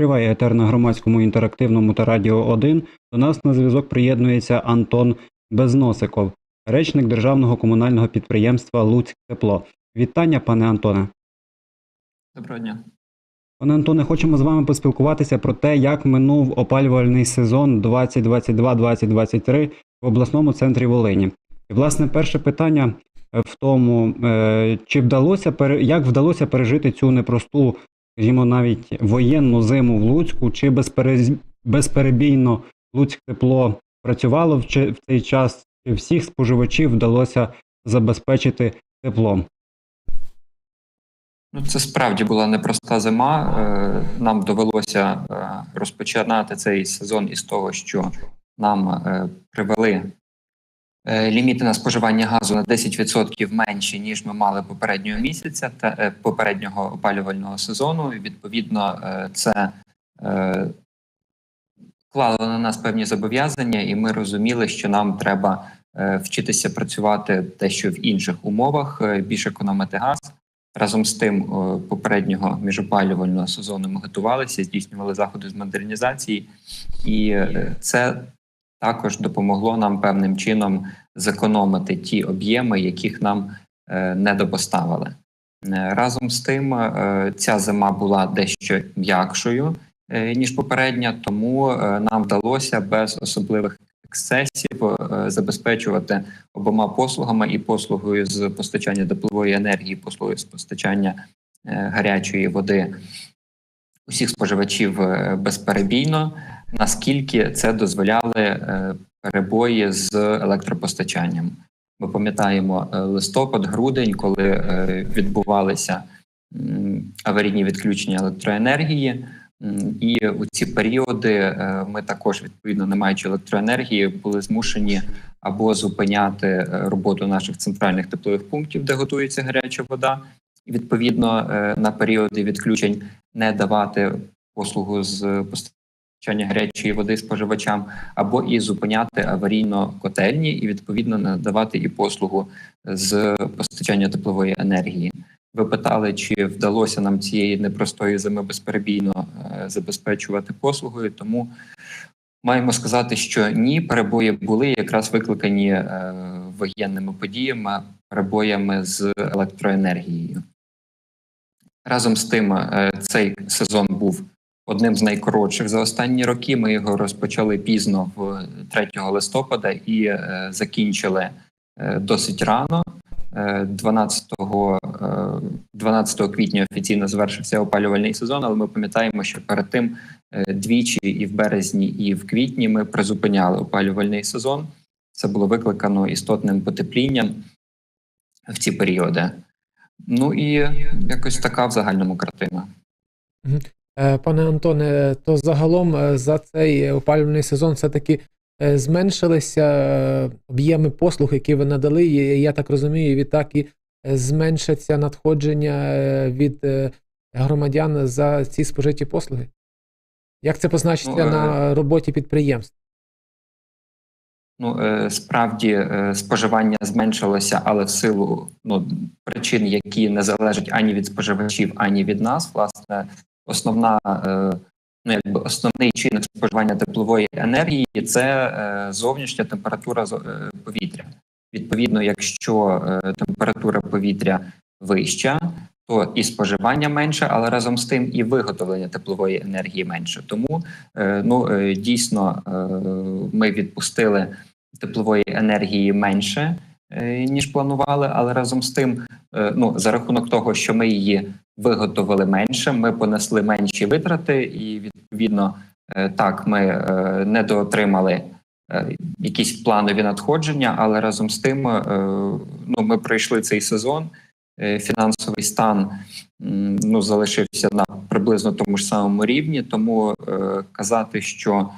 Триває етер на громадському інтерактивному та радіо 1. До нас на зв'язок приєднується Антон Безносиков, речник державного комунального підприємства Луцьк Тепло. Вітання, пане Антоне. Доброго дня. Пане Антоне, хочемо з вами поспілкуватися про те, як минув опалювальний сезон 2022-2023 в обласному центрі Волині. І, власне, перше питання в тому, е, чи вдалося як вдалося пережити цю непросту, скажімо, навіть воєнну зиму в Луцьку, чи безперез- безперебійно Луцьк тепло працювало в цей час, чи всіх споживачів вдалося забезпечити теплом? Ну, це справді була непроста зима. Е, Нам довелося е, розпочинати цей сезон із того, що нам е, привели ліміти на споживання газу на 10% менші, ніж ми мали попереднього місяця та е, попереднього опалювального сезону. І, відповідно, е, це е, клало на нас певні зобов'язання, і ми розуміли, що нам треба е, вчитися працювати дещо в інших умовах, е, більш економити газ. Разом з тим, е, попереднього міжопалювального сезону ми готувалися, здійснювали заходи з модернізації, і е, це також допомогло нам певним чином зекономити ті об'єми, яких нам е, не допоставили. Е, Разом з тим, е, ця зима була дещо м'якшою ніж попередня, тому нам вдалося без особливих ексцесів забезпечувати обома послугами і послугою з постачання теплової енергії, послугою з постачання гарячої води усіх споживачів безперебійно, наскільки це дозволяли е, перебої з електропостачанням. Ми пам'ятаємо е, листопад, грудень, коли е, відбувалися аварійні відключення електроенергії. І у ці періоди ми також, відповідно, не маючи електроенергії, були змушені або зупиняти роботу наших центральних теплових пунктів, де готується гаряча вода, і відповідно на періоди відключень не давати послугу з постачання гарячої води споживачам, або і зупиняти аварійно котельні, і відповідно надавати і послугу з постачання теплової енергії. Ви питали, чи вдалося нам цієї непростої зими безперебійно е, забезпечувати послугою, тому Маємо сказати, що ні, перебої були якраз викликані е, воєнними подіями, перебоями з електроенергією. Разом з тим, е, цей сезон був одним з найкоротших за останні роки. Ми його розпочали пізно в 3 листопада і е, закінчили е, досить рано. Е, 12, е, 12 квітня офіційно завершився опалювальний сезон, але ми пам'ятаємо, що перед тим Е, двічі і в березні, і в квітні ми призупиняли опалювальний сезон. Це було викликано істотним потеплінням в ці періоди. Ну і якось така в загальному картина. Е, Пане Антоне, то загалом е, за цей опалювальний сезон все-таки е, зменшилися е, об'єми послуг, які ви надали. Я так розумію, відтак і е, зменшаться надходження е, від е, громадян за ці спожиті послуги. Як це позначиться Ну, е, на роботі підприємств? Ну, е, справді е, споживання зменшилося, але в силу ну, причин, які не залежать ані від споживачів, ані від нас. Власне, основна е, ну, якби основний чинник споживання теплової енергії це е, зовнішня температура е, повітря. Відповідно, якщо температура повітря вища, то і споживання менше, але разом з тим і виготовлення теплової енергії менше. Тому ну дійсно ми відпустили теплової енергії менше ніж планували, але разом з тим, е, ну за рахунок того, що ми її виготовили менше, ми понесли менші витрати, і відповідно е, так ми е, не доотримали. е, Якісь планові надходження, але разом з тим, е, ну ми пройшли цей сезон. е, Фінансовий стан ну залишився на приблизно тому ж самому рівні, тому е, казати, що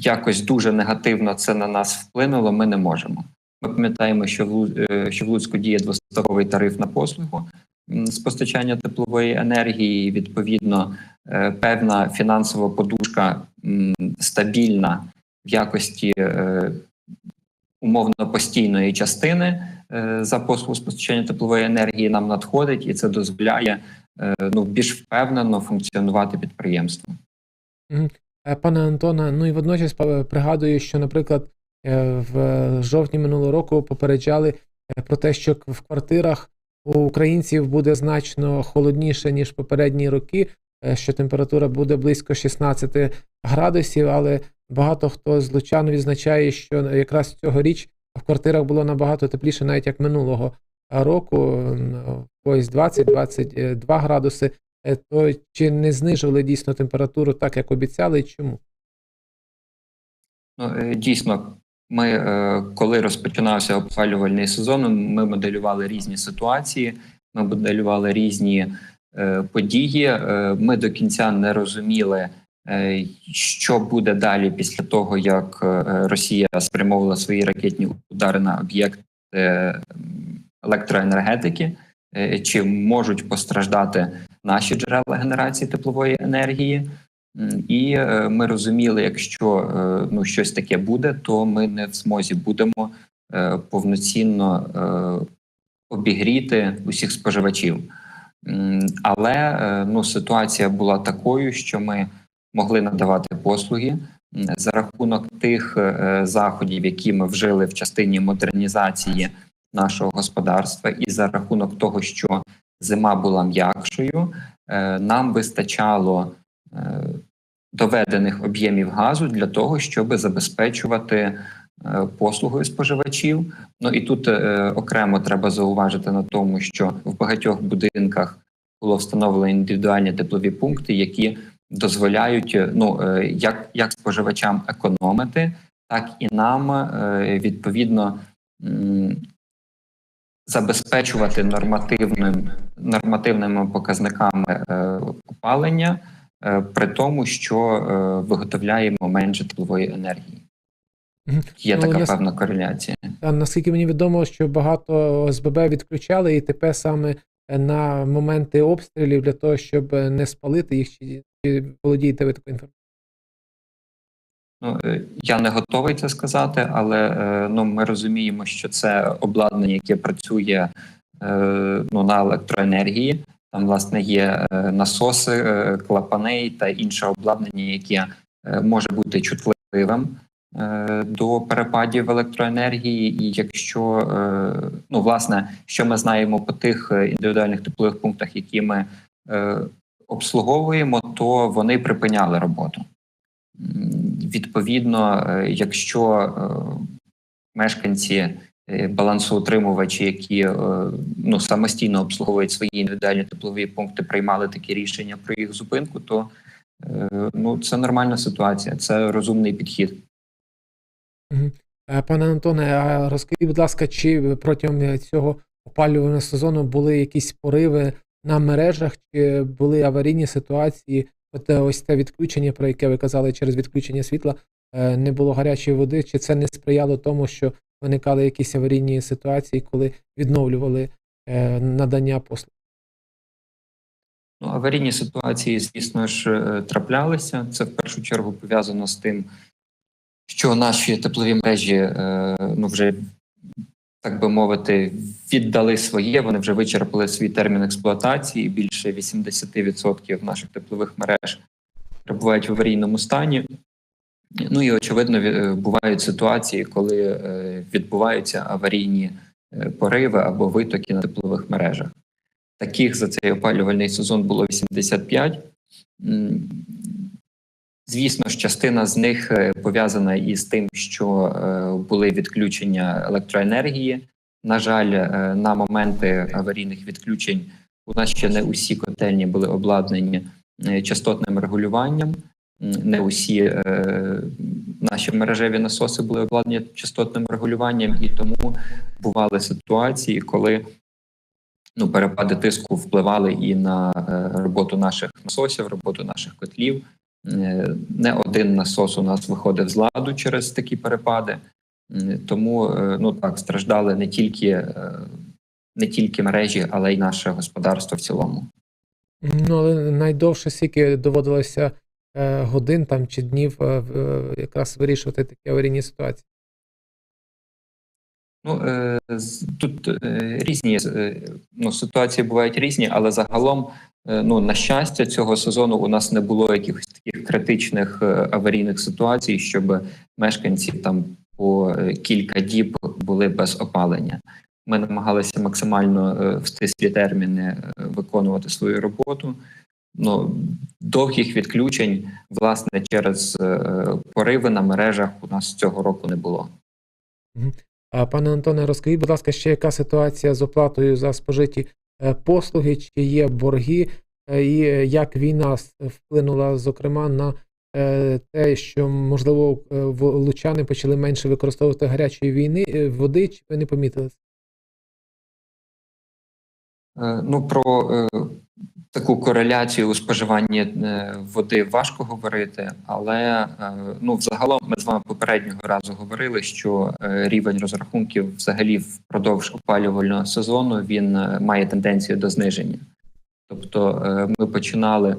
якось дуже негативно це на нас вплинуло, ми не можемо. Ми пам'ятаємо, що в е, що в Луцьку діє двосторовий тариф на послугу з постачання теплової енергії. Відповідно, е, певна фінансова подушка стабільна в якості е, умовно постійної частини за послугу з постачання теплової енергії нам надходить, і це дозволяє ну, більш впевнено функціонувати підприємство. Пане Антоне, ну і водночас пригадую, що, наприклад, в жовтні минулого року попереджали е, про те, що в квартирах у українців буде значно холодніше, ніж попередні роки, е, що температура буде близько 16 градусів, але багато хто з відзначає, що якраз цьогоріч в квартирах було набагато тепліше, навіть як минулого року, ось 20-22 градуси. Е, то чи не знижували дійсно температуру так, як обіцяли, і чому? Ну, е, дійсно, ми, е, коли розпочинався опалювальний сезон, ми моделювали різні ситуації, ми моделювали різні е, події. Е, Ми до кінця не розуміли, що буде далі після того, як Росія спрямовувала свої ракетні удари на об'єкти е, електроенергетики, чи можуть постраждати наші джерела генерації теплової енергії. І е, ми розуміли, якщо е, ну щось таке буде, то ми не в змозі будемо е, повноцінно обігріти усіх споживачів. Але ну ситуація була такою, що ми могли надавати послуги за рахунок тих заходів, які ми вжили в частині модернізації нашого господарства, і за рахунок того, що зима була м'якшою, нам вистачало доведених об'ємів газу для того, щоб забезпечувати е, послугою споживачів. Ну і тут е, окремо треба зауважити на тому, що в багатьох будинках було встановлено індивідуальні теплові пункти, які дозволяють е, ну е, як, як споживачам економити, так і нам е, відповідно. Забезпечувати нормативним нормативними показниками е, опалення, е, при тому, що е, виготовляємо менше теплової енергії. Є Ну, така я певна кореляція. Та, наскільки мені відомо, що багато ОСББ відключали, і тепер саме е, на моменти обстрілів для того, щоб е, не спалити їх, чи, чи володієте ви такою інформацією? Ну е, я не готовий це сказати, але е, ну ми розуміємо, що це обладнання, яке працює е, ну на електроенергії. Там власне є е, насоси, е, клапани та інше обладнання, яке е, може бути чутливим до перепадів електроенергії. І якщо ну власне, що ми знаємо по тих індивідуальних теплових пунктах, які ми обслуговуємо, то вони припиняли роботу. Відповідно, якщо мешканці балансоутримувачі, які е, ну самостійно обслуговують свої індивідуальні теплові пункти, приймали такі рішення про їх зупинку, то е, ну це нормальна ситуація, це розумний підхід. Е, Пане Антоне, розкажіть, будь ласка, чи протягом е, цього опалювального сезону були якісь пориви на мережах, чи були аварійні ситуації? От е, ось те відключення, про яке ви казали, через відключення світла е, не було гарячої води, чи це не сприяло тому, що виникали якісь аварійні ситуації, коли відновлювали е, надання послуг? Ну, аварійні ситуації, звісно ж, е, траплялися. Це в першу чергу пов'язано з тим, що наші теплові мережі е, ну вже так би мовити, віддали своє. Вони вже вичерпали свій термін експлуатації. Більше 80% наших теплових мереж перебувають в аварійному стані. Ну і очевидно, бувають ситуації, коли е, відбуваються аварійні е, пориви або витоки на теплових мережах. Таких за цей опалювальний сезон було 85. Звісно ж, частина з них е, пов'язана із тим, що е, були відключення електроенергії. На жаль, е, на моменти аварійних відключень у нас ще не усі котельні були обладнані е, частотним регулюванням. Не усі е, наші мережеві насоси були обладнані частотним регулюванням, і тому бували ситуації, коли ну, перепади тиску впливали і на е, роботу наших насосів, роботу наших котлів. Е, Не один насос у нас виходив з ладу через такі перепади. М, Тому е, ну так страждали не тільки, е, не тільки мережі, але й наше господарство в цілому. Ну, але найдовше скільки доводилося е, годин там чи днів е, е, якраз вирішувати такі аварійні ситуації. Ну е, тут е, різні е, ну, ситуації бувають різні, але загалом Е, Ну, на щастя, цього сезону у нас не було якихось таких критичних е, аварійних ситуацій, щоб мешканці там по е, кілька діб були без опалення. Ми намагалися максимально е, в стислі терміни е, виконувати свою роботу. Ну, довгих відключень, власне, через е, пориви на мережах у нас цього року не було. А, Пане Антоне, розкажіть, будь ласка, ще яка ситуація з оплатою за спожиті е, послуги, чи є борги, е, і як війна вплинула, зокрема, на те, що, можливо, лучани почали менше використовувати гарячої війни води, чи ви не помітили? Ну, про таку кореляцію у споживанні е, води важко говорити, але е, ну, взагалом ми з вами попереднього разу говорили, що е, рівень розрахунків взагалі впродовж опалювального сезону він має тенденцію до зниження. Тобто ми починали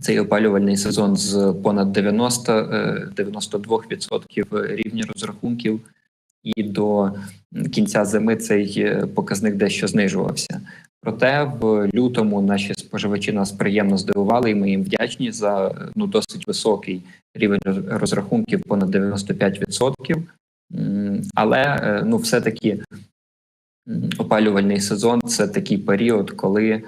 цей опалювальний сезон з понад 90 е, 92% рівня розрахунків, і до кінця зими цей показник дещо знижувався. Проте в лютому наші споживачі нас приємно здивували, і ми їм вдячні за ну досить високий рівень розрахунків, понад 95%. Але е, ну, все-таки опалювальний сезон це такий період, коли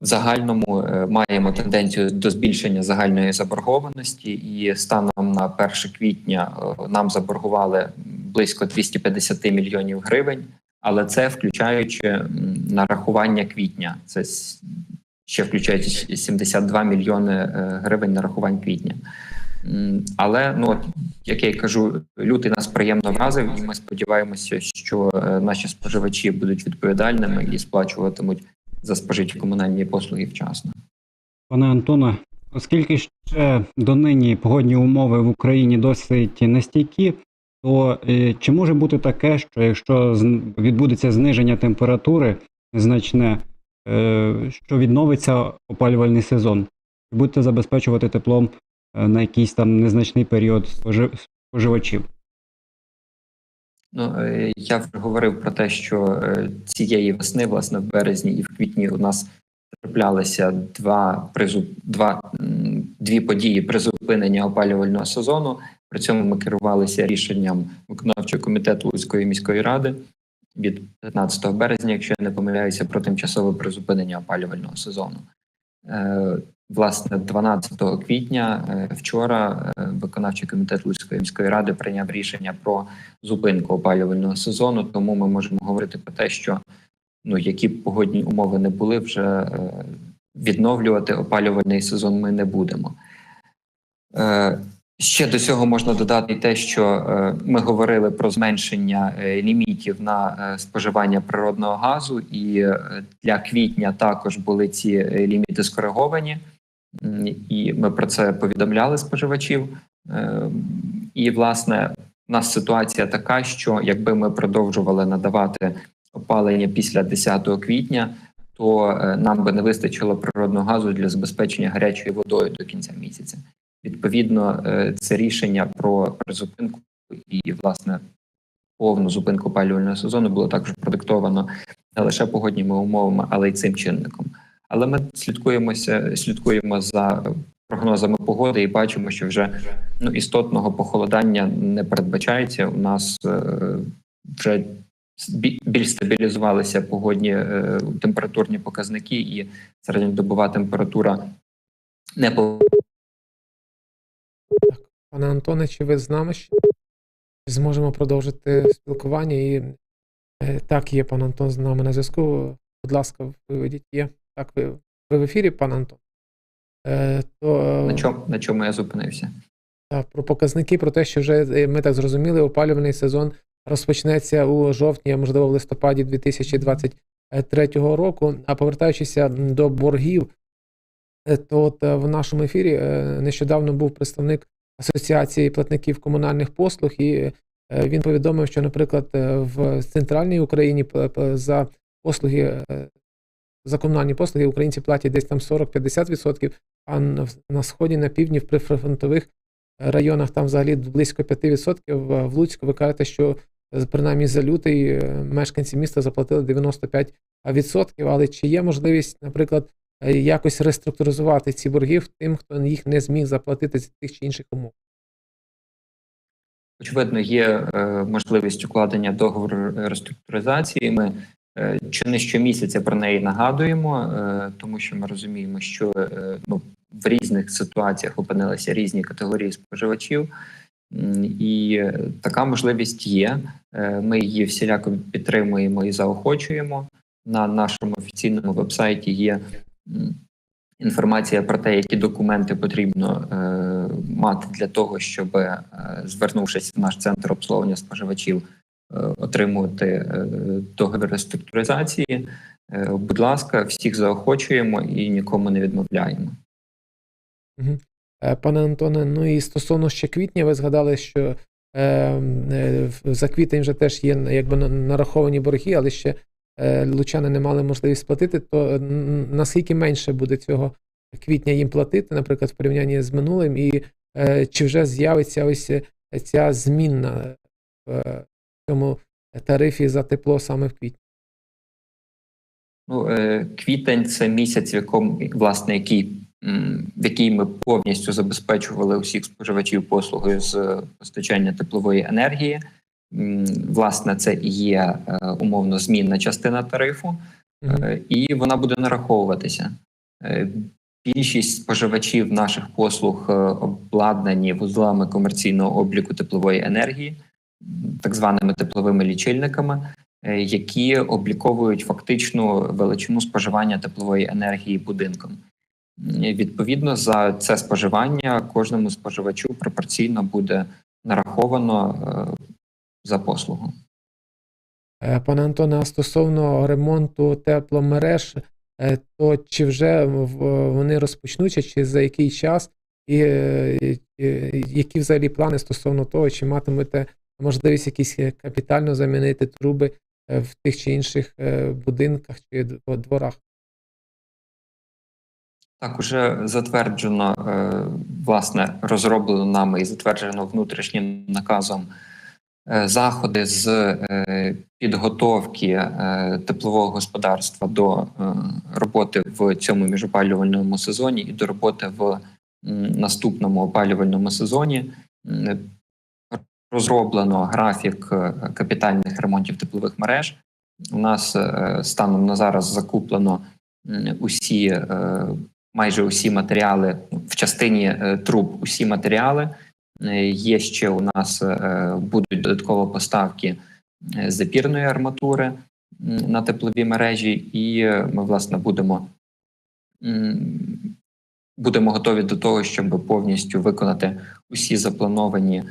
в загальному е, маємо тенденцію до збільшення загальної заборгованості, і станом на 1 квітня е, нам заборгували близько 250 мільйонів гривень, але це включаючи нарахування квітня. Це ще включаючи 72 мільйони е, гривень нарахувань квітня. Але ну от, як я й кажу, лютий нас приємно вразив, і ми сподіваємося, що е, наші споживачі будуть відповідальними і сплачуватимуть за спожиті комунальні послуги вчасно. Пане Антоне, оскільки ще донині погодні умови в Україні досить нестійкі, то е, чи може бути таке, що якщо відбудеться зниження температури значне, е, що відновиться опалювальний сезон, будете забезпечувати теплом е, на якийсь там незначний період спожи- споживачів? Ну е, я вже говорив про те, що цієї весни, власне, в березні і в квітні у нас траплялися два призу... два дві події призупинення опалювального сезону. При цьому ми керувалися рішенням виконавчого комітету Луцької міської ради від 15 березня, якщо я не помиляюся, про тимчасове призупинення опалювального сезону. Е, Власне, 12 квітня е, вчора е, виконавчий комітет Луцької міської ради прийняв рішення про зупинку опалювального сезону. Тому ми можемо говорити про те, що ну які б погодні умови не були, вже відновлювати опалювальний сезон ми не будемо. Ще до цього можна додати те, що е, ми говорили про зменшення е, лімітів на е, споживання природного газу, і для квітня також були ці ліміти скориговані, і ми про це повідомляли споживачів. Е, І власне у нас ситуація така, що якби ми продовжували надавати опалення після 10 квітня, то нам би не вистачило природного газу для забезпечення гарячою водою до кінця місяця. Відповідно, е, це рішення про призупинку і власне повну зупинку опалювального сезону було також продиктовано не лише погодніми умовами, але й цим чинником. Але ми слідкуємося, слідкуємо за прогнозами погоди і бачимо, що вже ну істотного похолодання не передбачається. У нас е, вже бі- більш стабілізувалися погодні е, температурні показники, і середньодобова температура не по Пане Антоне, чи ви з нами ще? Чи Зможемо продовжити спілкування і е, так, є пан Антон з нами на зв'язку. Будь ласка, виведіть є. Так, ви, ви в ефірі, пан Антон. Е, то, на чому на чому я зупинився. Так, про показники, про те, що вже е, ми так зрозуміли, опалювальний сезон розпочнеться у жовтні, а можливо в листопаді 2023 року. А повертаючися до боргів, е, то от в нашому ефірі нещодавно був представник Асоціації платників комунальних послуг, і е, він повідомив, що, наприклад, е, в центральній Україні за послуги. е, За комунальні послуги українці платять десь там 40-50%, а на, сході, на півдні, в прифронтових районах там взагалі близько 5%. В Луцьку ви кажете, що принаймні за лютий мешканці міста заплатили 95%. Але чи є можливість, наприклад, якось реструктуризувати ці борги тим, хто їх не зміг заплатити з тих чи інших умов. Очевидно, є е, можливість укладення договору реструктуризації. Ми е, чи не щомісяця про неї нагадуємо, е, тому що ми розуміємо, що е, ну, в різних ситуаціях опинилися різні категорії споживачів, і е, така можливість є. Е, Ми її всіляко підтримуємо і заохочуємо. На нашому офіційному вебсайті є інформація про те, які документи потрібно е, мати для того, щоб, е, звернувшись в наш центр обслуговування споживачів, е, отримувати е, договір реструктуризації. Е, будь ласка, всіх заохочуємо і нікому не відмовляємо. Е, Пане Антоне, ну і стосовно ще квітня, ви згадали, що е, е, за квітень вже теж є якби нараховані борги, але ще лучани не мали можливість сплатити, то е, наскільки менше буде цього квітня їм платити, наприклад, в порівнянні з минулим, і е, чи вже з'явиться ось е, ця змінна в е, цьому тарифі за тепло саме в квітні? Ну, е, квітень це місяць, в якому власне який, в який ми повністю забезпечували усіх споживачів послугою з е, постачання теплової енергії. Власне, це і є е, умовно змінна частина тарифу. Е, і вона буде нараховуватися. Е, Більшість споживачів наших послуг обладнані вузлами комерційного обліку теплової енергії, так званими тепловими лічильниками, які обліковують фактичну величину споживання теплової енергії будинком. Відповідно, за це споживання кожному споживачу пропорційно буде нараховано за послугу. Е, Пане Антоне, а стосовно ремонту тепломереж, е, то чи вже вони розпочнуться, чи за який час, і е, е, які взагалі плани стосовно того, чи матимете можливість якісь капітально замінити труби в тих чи інших будинках чи дворах? Так, уже затверджено, власне, розроблено нами і затверджено внутрішнім наказом заходи з е, підготовки е, теплового господарства до е, роботи в цьому міжопалювальному сезоні і до роботи в наступному опалювальному сезоні. Розроблено графік е, капітальних ремонтів теплових мереж. У нас е, станом на зараз закуплено усі е, майже усі матеріали в частині е, труб, усі матеріали. Е, Є ще у нас е, будуть додатково поставки е, запірної арматури на теплові мережі, і е, ми власне будемо, будемо готові до того, щоб повністю виконати усі заплановані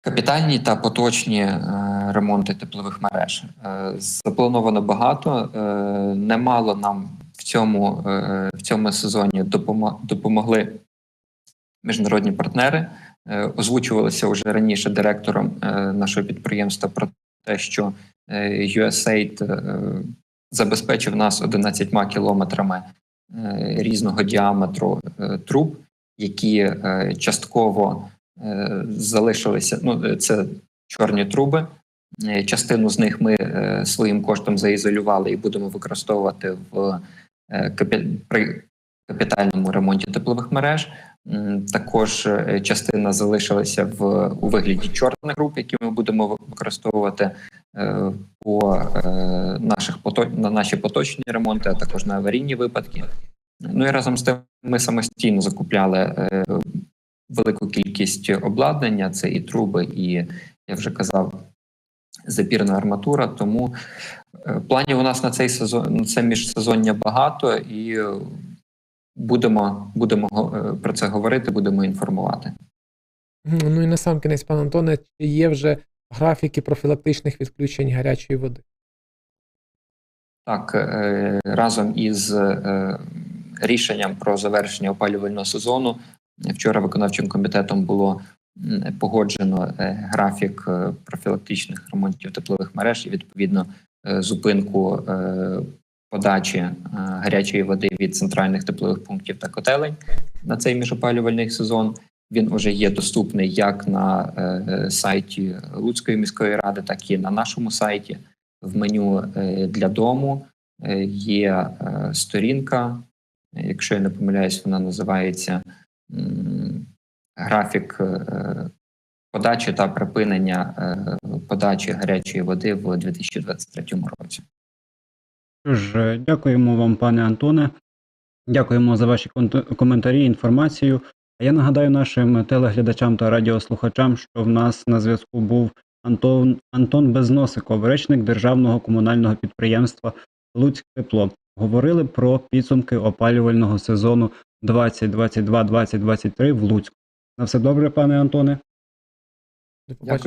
капітальні та поточні е, ремонти теплових мереж. Е, заплановано багато. Е, немало нам в цьому, е, в цьому сезоні допомо- допомогли міжнародні партнери. Е, озвучувалося вже раніше директором е, нашого підприємства про те, що е, USAID забезпечив нас 11 кілометрами різного діаметру труб, які частково залишилися. Ну, це чорні труби. Частину з них ми своїм коштом заізолювали і будемо використовувати в при капітальному ремонті теплових мереж. Також е, частина залишилася в у вигляді чорних груп, які ми будемо використовувати е, по е, наших на наші поточні ремонти, а також на аварійні випадки. Ну і разом з тим ми самостійно закупляли велику кількість обладнання. Це і труби, і я вже казав, запірна арматура. Тому планів у нас на цей сезон на це міжсезоння багато, і будемо, будемо е, про це говорити, будемо інформувати. Ну і на сам кінець, пане Антоне, чи є вже графіки профілактичних відключень гарячої води? Так, е, разом із е, рішенням про завершення опалювального сезону вчора виконавчим комітетом було погоджено графік профілактичних ремонтів теплових мереж і відповідно зупинку подачі е, гарячої води від центральних теплових пунктів та котелень на цей міжопалювальний сезон. Він вже є доступний як на е, сайті Луцької міської ради, так і на нашому сайті. В меню е, для дому е, є е, сторінка Якщо я не помиляюсь, вона називається графік е, подачі та припинення е, подачі гарячої води в 2023 році. Що ж, е, дякуємо вам, пане Антоне. Дякуємо за ваші коментарі, інформацію. А я нагадаю нашим телеглядачам та радіослухачам, що в нас на зв'язку був Антон, Антон Безносиков, речник державного комунального підприємства Луцьк Тепло. Говорили про підсумки опалювального сезону 2022-2023 в Луцьку. На все добре, пане Антоне. Дякую